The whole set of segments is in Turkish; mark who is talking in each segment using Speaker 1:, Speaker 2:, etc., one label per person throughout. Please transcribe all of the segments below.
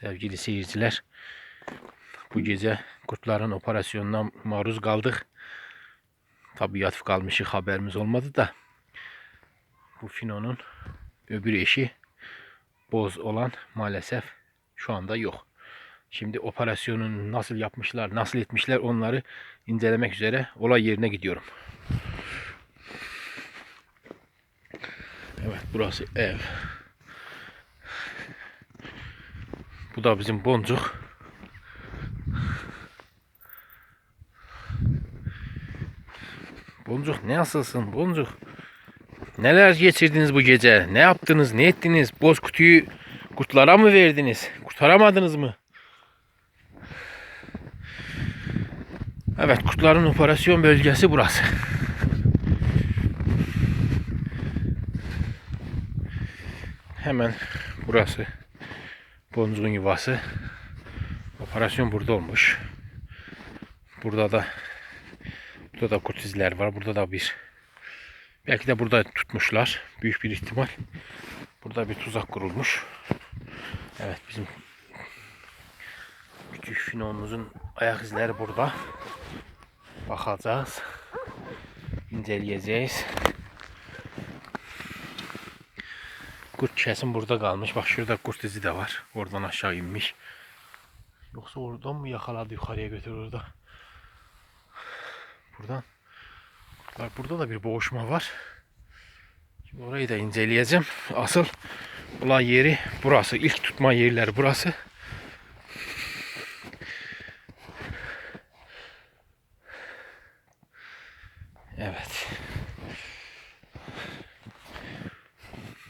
Speaker 1: Sevgili seyirciler, bu gece kurtların operasyonuna maruz kaldık. Tabii yatıp kalmışı haberimiz olmadı da. Bu Fino'nun öbür eşi Boz olan maalesef şu anda yok. Şimdi operasyonun nasıl yapmışlar, nasıl etmişler onları incelemek üzere olay yerine gidiyorum. Evet burası ev. Bu da bizim boncuk. Boncuk ne asılsın boncuk? Neler geçirdiniz bu gece? Ne yaptınız? Ne ettiniz? Boz kutuyu kurtlara mı verdiniz? Kurtaramadınız mı? Evet kurtların operasyon bölgesi burası. Hemen burası. Boncuğun yuvası. Operasyon burada olmuş. Burada da burada da kurt izler var. Burada da bir belki de burada tutmuşlar. Büyük bir ihtimal. Burada bir tuzak kurulmuş. Evet bizim küçük finomuzun ayak izleri burada. Bakacağız. inceleyeceğiz. Kurt kesin burada kalmış. Bak şurada kurt izi de var. Oradan aşağı inmiş. Yoksa oradan mı yakaladı yukarıya götür orada? Buradan. Bak burada da bir boğuşma var. Şimdi orayı da inceleyeceğim. Asıl olay yeri burası. İlk tutma yerleri burası. Evet.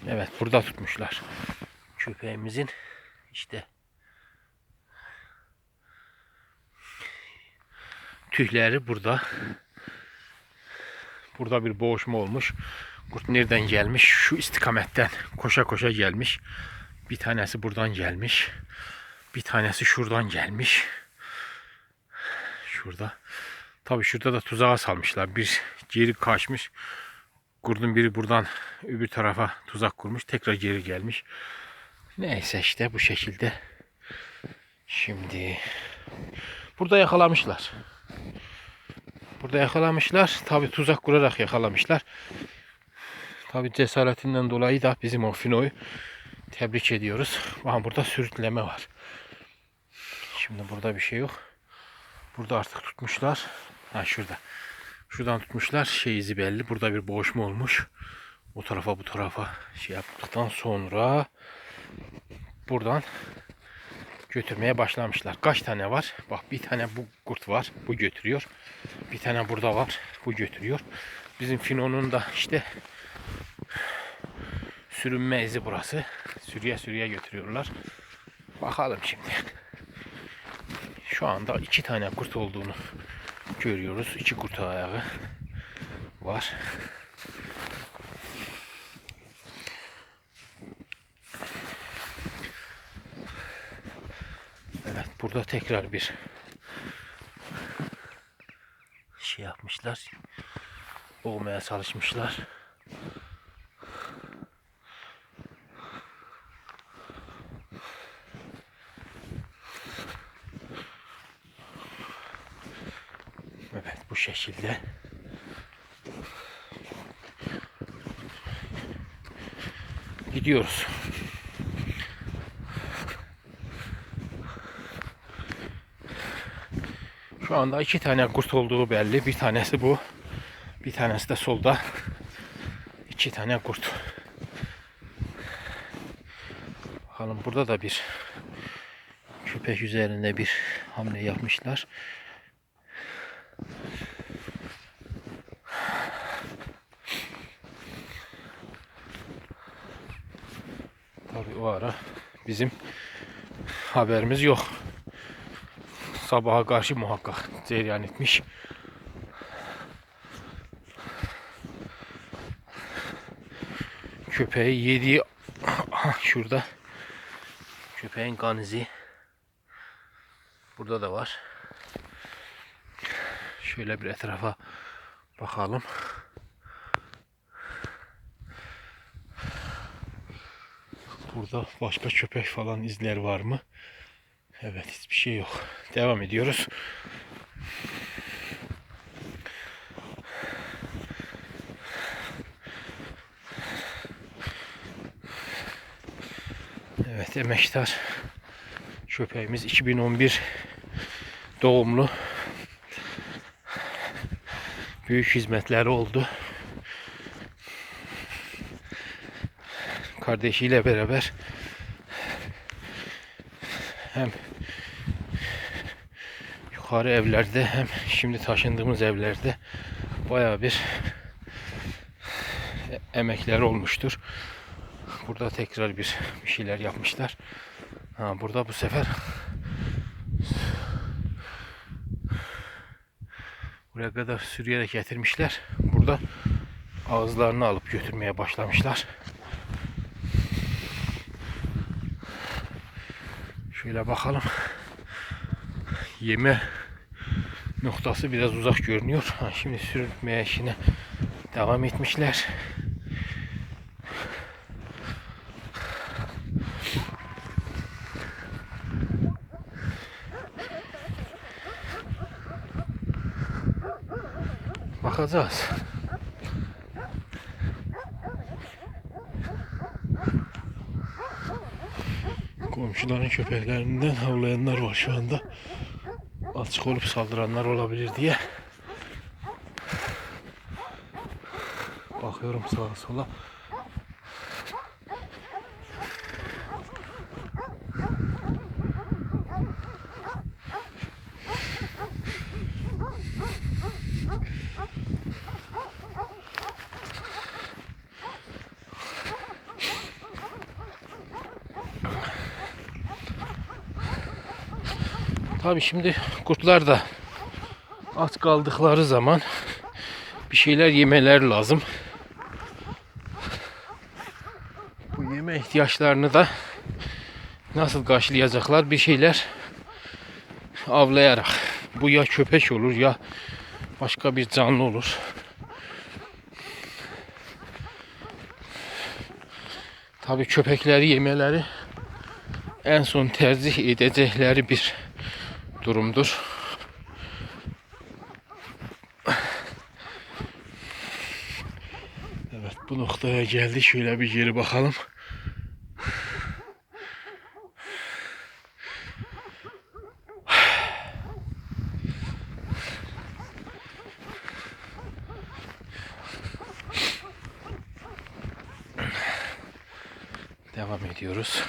Speaker 1: Evet burada tutmuşlar. Köpeğimizin işte tüyleri burada. Burada bir boğuşma olmuş. Kurt nereden gelmiş? Şu istikametten koşa koşa gelmiş. Bir tanesi buradan gelmiş. Bir tanesi şuradan gelmiş. Şurada. Tabii şurada da tuzağa salmışlar. Bir geri kaçmış. Kurdun biri buradan öbür tarafa tuzak kurmuş. Tekrar geri gelmiş. Neyse işte bu şekilde. Şimdi burada yakalamışlar. Burada yakalamışlar. Tabi tuzak kurarak yakalamışlar. Tabi cesaretinden dolayı da bizim o Fino'yu tebrik ediyoruz. Ama burada sürütleme var. Şimdi burada bir şey yok. Burada artık tutmuşlar. Ha şurada. Şuradan tutmuşlar. Şey izi belli. Burada bir boğuşma olmuş. O tarafa bu tarafa şey yaptıktan sonra buradan götürmeye başlamışlar. Kaç tane var? Bak bir tane bu kurt var. Bu götürüyor. Bir tane burada var. Bu götürüyor. Bizim Fino'nun da işte sürünme izi burası. Sürüye sürüye götürüyorlar. Bakalım şimdi. Şu anda iki tane kurt olduğunu görüyoruz. İki kurt ayağı var. Evet burada tekrar bir şey yapmışlar. Boğmaya çalışmışlar. Evet bu şekilde. Gidiyoruz. Şu anda iki tane kurt olduğu belli. Bir tanesi bu. Bir tanesi de solda. İki tane kurt. Bakalım burada da bir köpek üzerinde bir hamle yapmışlar. Bizim haberimiz yok. Sabaha karşı muhakkak cereyan etmiş. Köpeği yediği Aha, şurada köpeğin kan izi burada da var. Şöyle bir etrafa bakalım. Burada başka köpek falan izler var mı? Evet hiçbir şey yok. Devam ediyoruz. Evet emektar köpeğimiz 2011 doğumlu. Büyük hizmetleri oldu. Kardeşiyle beraber hem yukarı evlerde hem şimdi taşındığımız evlerde bayağı bir emekleri olmuştur. Burada tekrar bir, bir şeyler yapmışlar. Ha, burada bu sefer buraya kadar sürüyerek getirmişler. Burada ağızlarını alıp götürmeye başlamışlar. Şöyle bakalım. Yeme noktası biraz uzak görünüyor. Ha, şimdi sürmeye işine devam etmişler. Bakacağız. Komşuların köpeklerinden havlayanlar var şu anda. Açık olup saldıranlar olabilir diye. Bakıyorum sağa sola. Tabii şimdi kurtlar da aç kaldıkları zaman bir şeyler yemeler lazım. Bu yeme ihtiyaçlarını da nasıl karşılayacaklar bir şeyler avlayarak. Bu ya köpek olur ya başka bir canlı olur. Tabii köpekleri yemeleri en son tercih edecekleri bir durumdur. Evet bu noktaya geldi. Şöyle bir geri bakalım. Devam ediyoruz.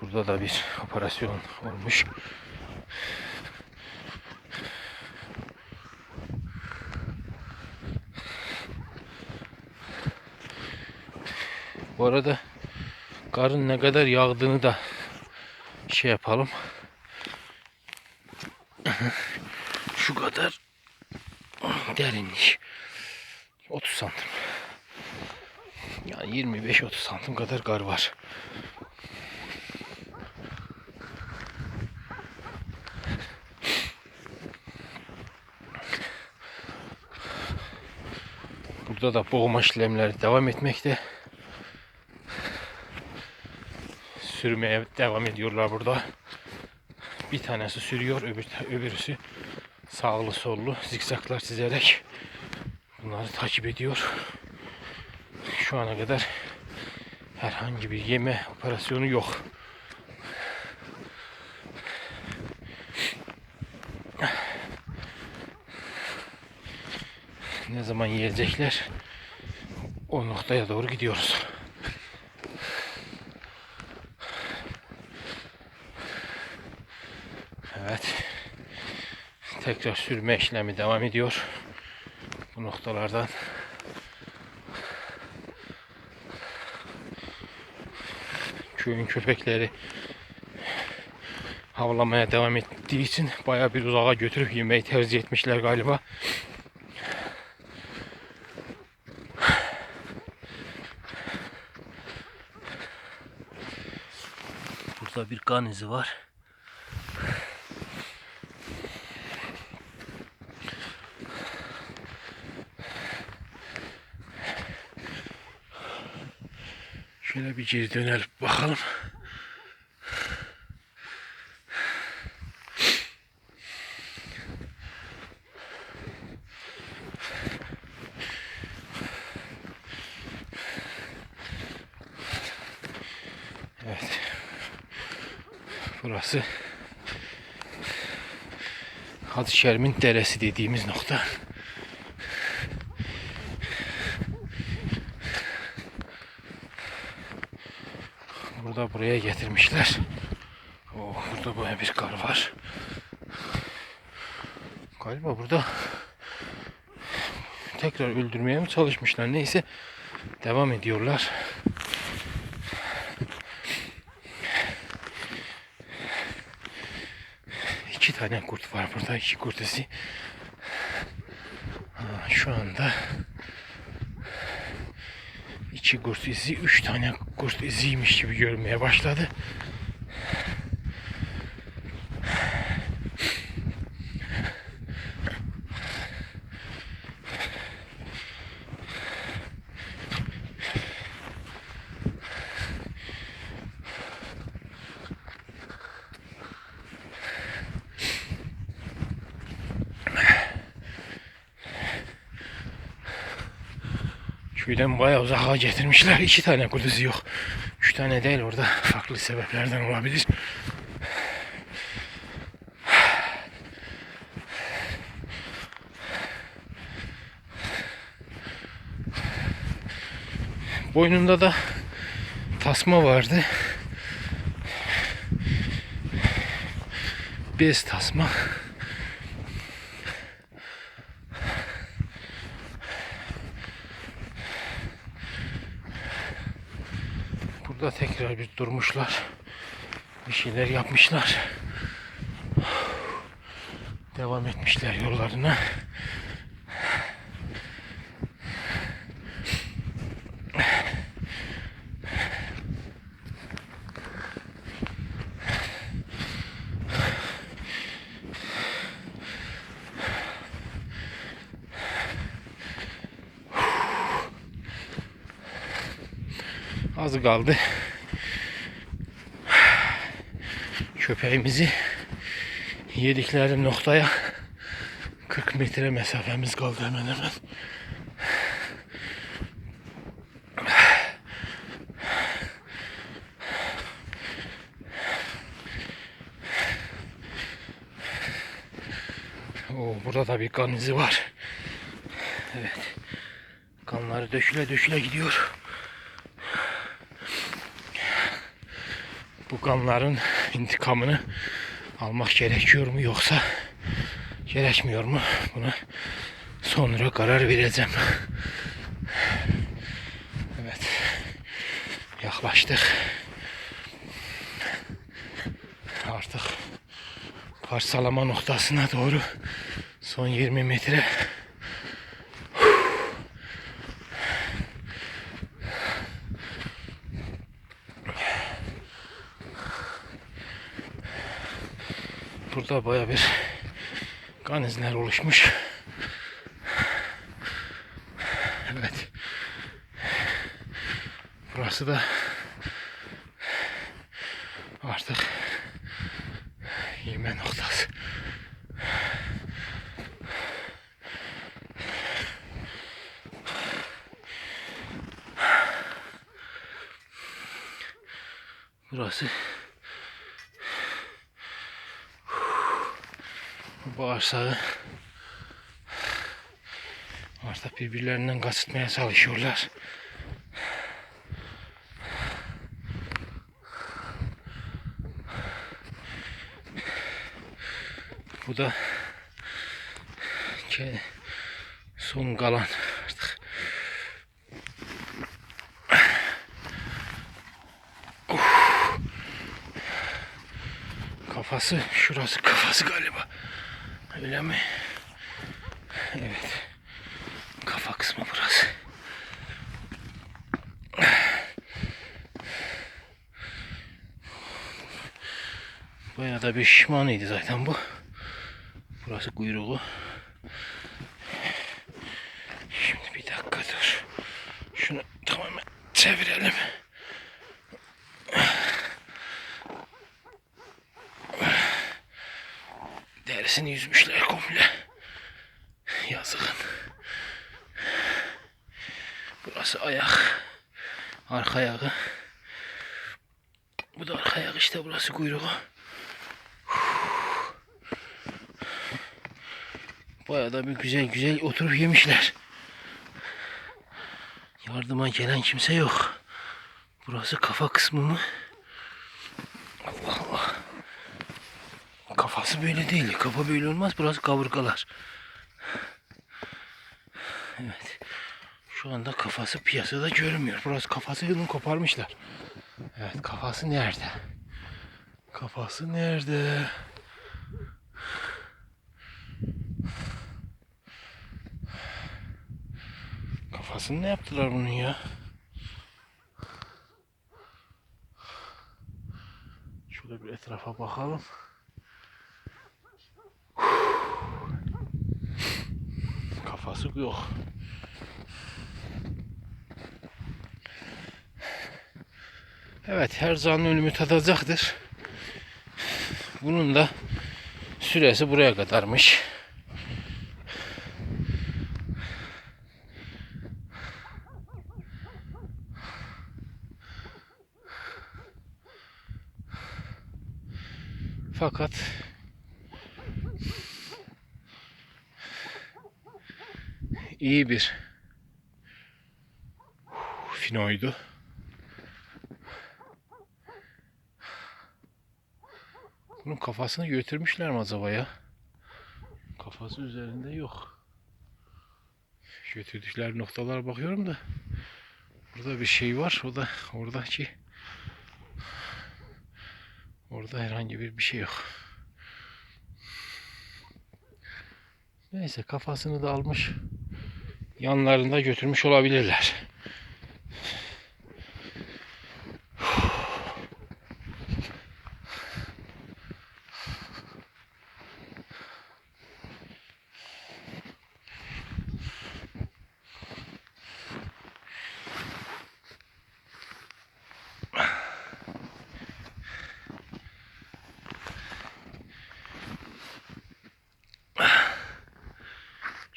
Speaker 1: Burada da bir operasyon olmuş. Bu arada karın ne kadar yağdığını da şey yapalım. Şu kadar derinlik. 30 santim. Yani 25-30 santim kadar kar var. Burada da boğma işlemleri devam etmekte. Sürmeye devam ediyorlar burada. Bir tanesi sürüyor, öbür öbürüsü sağlı sollu zikzaklar çizerek bunları takip ediyor. Şu ana kadar herhangi bir yeme operasyonu yok. Ne zaman yiyecekler o noktaya doğru gidiyoruz. Evet. Tekrar sürme işlemi devam ediyor. Bu noktalardan köyün köpekleri havlamaya devam ettiği için bayağı bir uzağa götürüp yemeği tercih etmişler galiba. Burada bir kan izi var. Şöyle bir geri dönelim bakalım. Evet. Burası Hacı Şermin Deresi dediğimiz nokta. Burada buraya getirmişler. Oh, burada böyle bir kar var. Galiba burada tekrar öldürmeye mi çalışmışlar neyse devam ediyorlar. Tane kurt var burada iki kurt izi. Ha, şu anda iki kurt izi üç tane kurt iziymiş gibi görmeye başladı. Köyden bayağı uzağa getirmişler. İki tane kuduzu yok. Üç tane değil orada. Farklı sebeplerden olabilir. Boynunda da tasma vardı. Bez tasma. Burada tekrar bir durmuşlar. Bir şeyler yapmışlar. Devam etmişler yollarına. Az kaldı. Köpeğimizi yedikleri noktaya 40 metre mesafemiz kaldı hemen hemen. Oo, burada da bir kan izi var. Evet. Kanları döşüle döşüle gidiyor. bu kanların intikamını almak gerekiyor mu yoksa gerekmiyor mu? Buna sonra karar vereceğim. Evet. Yaklaştık. Artık parçalama noktasına doğru son 20 metre Burada baya bir kan izler oluşmuş. Evet. Burası da artık yeme noktası. Burası bağırsağı artık birbirlerinden kasıtmaya çalışıyorlar. Bu da son kalan artık. Kafası, şurası kafası galiba. Öyle mi? Evet. Kafa kısmı burası. Bayağı da bir şişmanıydı zaten bu. Burası kuyruğu. İçerisini yüzmüşler komple. Yazıkın. Burası ayak. Arka ayağı. Bu da arka ayak işte burası kuyruğu. Bayağı da bir güzel güzel oturup yemişler. Yardıma gelen kimse yok. Burası kafa kısmı mı? Allah Allah. Kafası böyle değil. Kafa böyle olmaz. Burası kaburgalar. Evet. Şu anda kafası piyasada görünmüyor. Burası kafası yılın koparmışlar. Evet kafası nerede? Kafası nerede? Kafasını ne yaptılar bunun ya? Şöyle bir etrafa bakalım. Kafası yok. Evet her canlı ölümü tadacaktır. Bunun da süresi buraya kadarmış. Fakat iyi bir finoydu. Bunun kafasını götürmüşler mi acaba ya? Kafası üzerinde yok. Götürdükleri noktalara bakıyorum da burada bir şey var. O da oradaki orada herhangi bir bir şey yok. Neyse kafasını da almış. Yanlarında götürmüş olabilirler.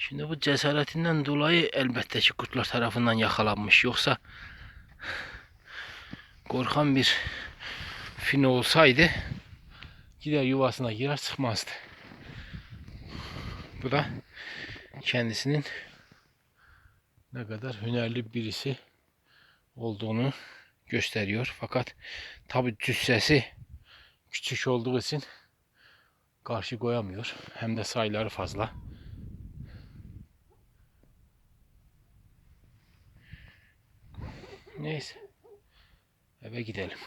Speaker 1: Şimdi bu cesaretinden dolayı elbette ki kurtlar tarafından yakalanmış. Yoksa korkan bir fino olsaydı gider yuvasına girer çıkmazdı. Bu da kendisinin ne kadar hünerli birisi olduğunu gösteriyor. Fakat tabi cüssesi küçük olduğu için karşı koyamıyor. Hem de sayıları fazla. Neyse. Eve gidelim.